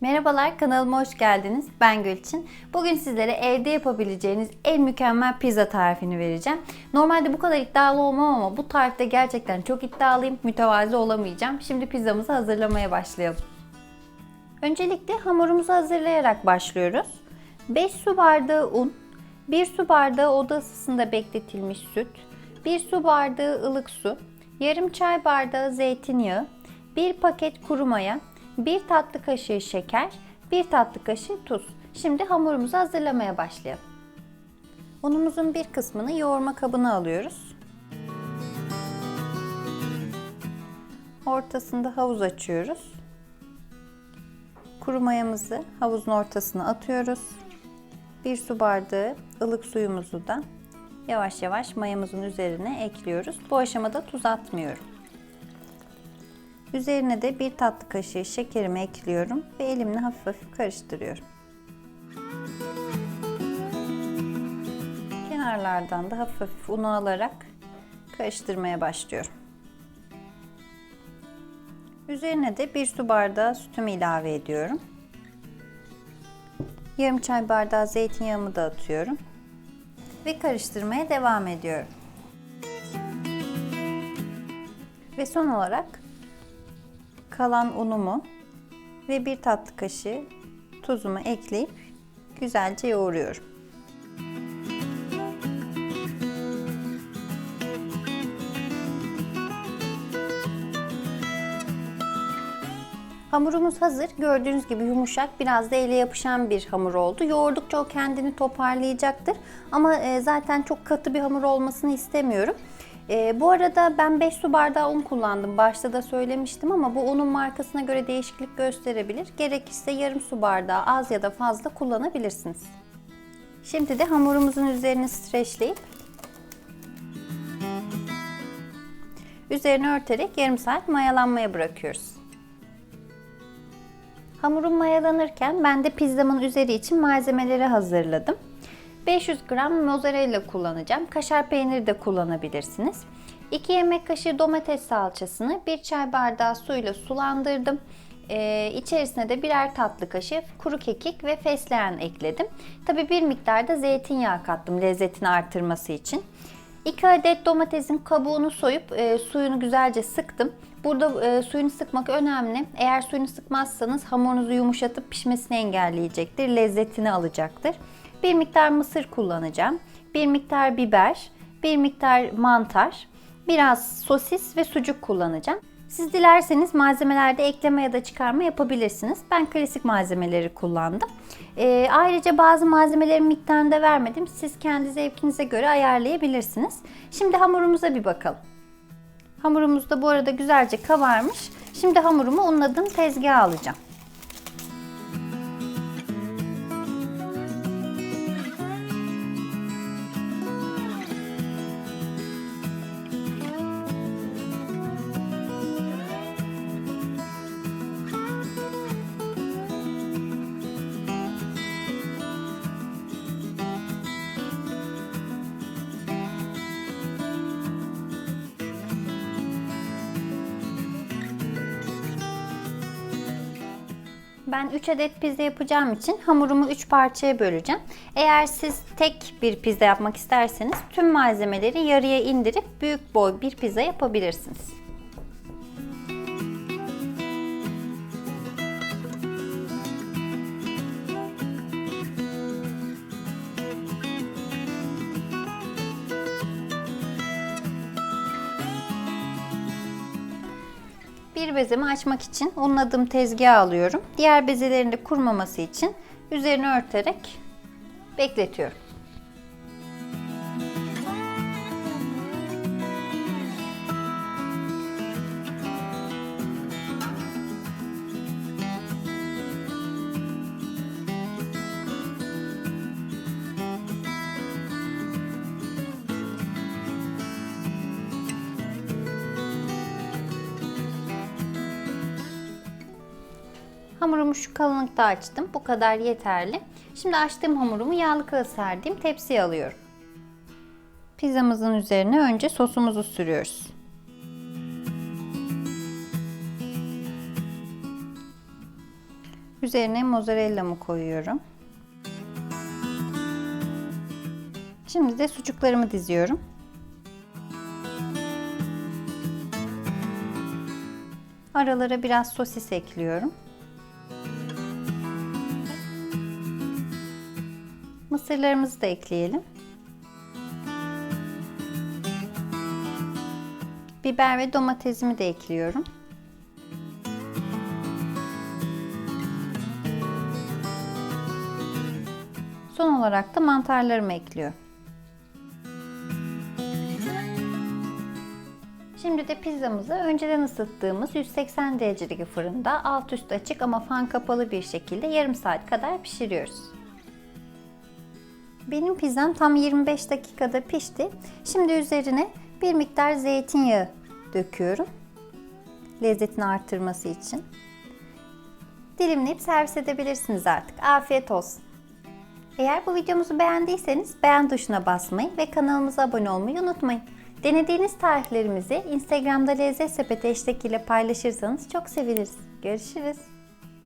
Merhabalar kanalıma hoş geldiniz. Ben Gülçin. Bugün sizlere evde yapabileceğiniz en mükemmel pizza tarifini vereceğim. Normalde bu kadar iddialı olmam ama bu tarifte gerçekten çok iddialıyım. Mütevazi olamayacağım. Şimdi pizzamızı hazırlamaya başlayalım. Öncelikle hamurumuzu hazırlayarak başlıyoruz. 5 su bardağı un, 1 su bardağı oda ısısında bekletilmiş süt, 1 su bardağı ılık su, yarım çay bardağı zeytinyağı, 1 paket kuru maya, 1 tatlı kaşığı şeker, 1 tatlı kaşığı tuz. Şimdi hamurumuzu hazırlamaya başlayalım. Unumuzun bir kısmını yoğurma kabına alıyoruz. Ortasında havuz açıyoruz. Kuru mayamızı havuzun ortasına atıyoruz. Bir su bardağı ılık suyumuzu da yavaş yavaş mayamızın üzerine ekliyoruz. Bu aşamada tuz atmıyorum. Üzerine de bir tatlı kaşığı şekerimi ekliyorum ve elimle hafif hafif karıştırıyorum. Kenarlardan da hafif hafif unu alarak karıştırmaya başlıyorum. Üzerine de bir su bardağı sütümü ilave ediyorum. Yarım çay bardağı zeytinyağımı da atıyorum. Ve karıştırmaya devam ediyorum. Ve son olarak kalan unumu ve bir tatlı kaşığı tuzumu ekleyip güzelce yoğuruyorum. Hamurumuz hazır. Gördüğünüz gibi yumuşak, biraz da ele yapışan bir hamur oldu. Yoğurdukça o kendini toparlayacaktır. Ama e, zaten çok katı bir hamur olmasını istemiyorum. E, bu arada ben 5 su bardağı un kullandım. Başta da söylemiştim ama bu unun markasına göre değişiklik gösterebilir. Gerekirse yarım su bardağı az ya da fazla kullanabilirsiniz. Şimdi de hamurumuzun üzerini streçleyip üzerine örterek yarım saat mayalanmaya bırakıyoruz. Hamurum mayalanırken ben de pizzamın üzeri için malzemeleri hazırladım. 500 gram mozzarella kullanacağım. Kaşar peyniri de kullanabilirsiniz. 2 yemek kaşığı domates salçasını 1 çay bardağı suyla sulandırdım. Ee, içerisine de birer tatlı kaşığı kuru kekik ve fesleğen ekledim. Tabi bir miktar da zeytinyağı kattım lezzetini artırması için. 2 adet domatesin kabuğunu soyup e, suyunu güzelce sıktım. Burada e, suyunu sıkmak önemli. Eğer suyunu sıkmazsanız hamurunuzu yumuşatıp pişmesini engelleyecektir. Lezzetini alacaktır. Bir miktar mısır kullanacağım. Bir miktar biber, bir miktar mantar, biraz sosis ve sucuk kullanacağım. Siz dilerseniz malzemelerde ekleme ya da çıkarma yapabilirsiniz. Ben klasik malzemeleri kullandım. E, ayrıca bazı malzemelerin miktarını da vermedim. Siz kendi zevkinize göre ayarlayabilirsiniz. Şimdi hamurumuza bir bakalım. Hamurumuz da bu arada güzelce kabarmış. Şimdi hamurumu unladığım tezgaha alacağım. Ben 3 adet pizza yapacağım için hamurumu 3 parçaya böleceğim. Eğer siz tek bir pizza yapmak isterseniz tüm malzemeleri yarıya indirip büyük boy bir pizza yapabilirsiniz. Bir bezemi açmak için unladığım tezgaha alıyorum. Diğer bezelerin de kurumaması için üzerini örterek bekletiyorum. Hamurumu şu kalınlıkta açtım. Bu kadar yeterli. Şimdi açtığım hamurumu yağlı kağıt serdiğim tepsiye alıyorum. Pizzamızın üzerine önce sosumuzu sürüyoruz. Üzerine mozzarella'mı koyuyorum. Şimdi de sucuklarımı diziyorum. Aralara biraz sosis ekliyorum. Mısırlarımızı da ekleyelim. Biber ve domatesimi de ekliyorum. Son olarak da mantarlarımı ekliyorum. Şimdi de pizzamızı önceden ısıttığımız 180 derecelik fırında alt üst açık ama fan kapalı bir şekilde yarım saat kadar pişiriyoruz. Benim pizzam tam 25 dakikada pişti. Şimdi üzerine bir miktar zeytinyağı döküyorum. Lezzetini artırması için. Dilimleyip servis edebilirsiniz artık. Afiyet olsun. Eğer bu videomuzu beğendiyseniz beğen tuşuna basmayı ve kanalımıza abone olmayı unutmayın. Denediğiniz tariflerimizi Instagram'da Lezzet Sepeti hashtag ile paylaşırsanız çok seviniriz. Görüşürüz.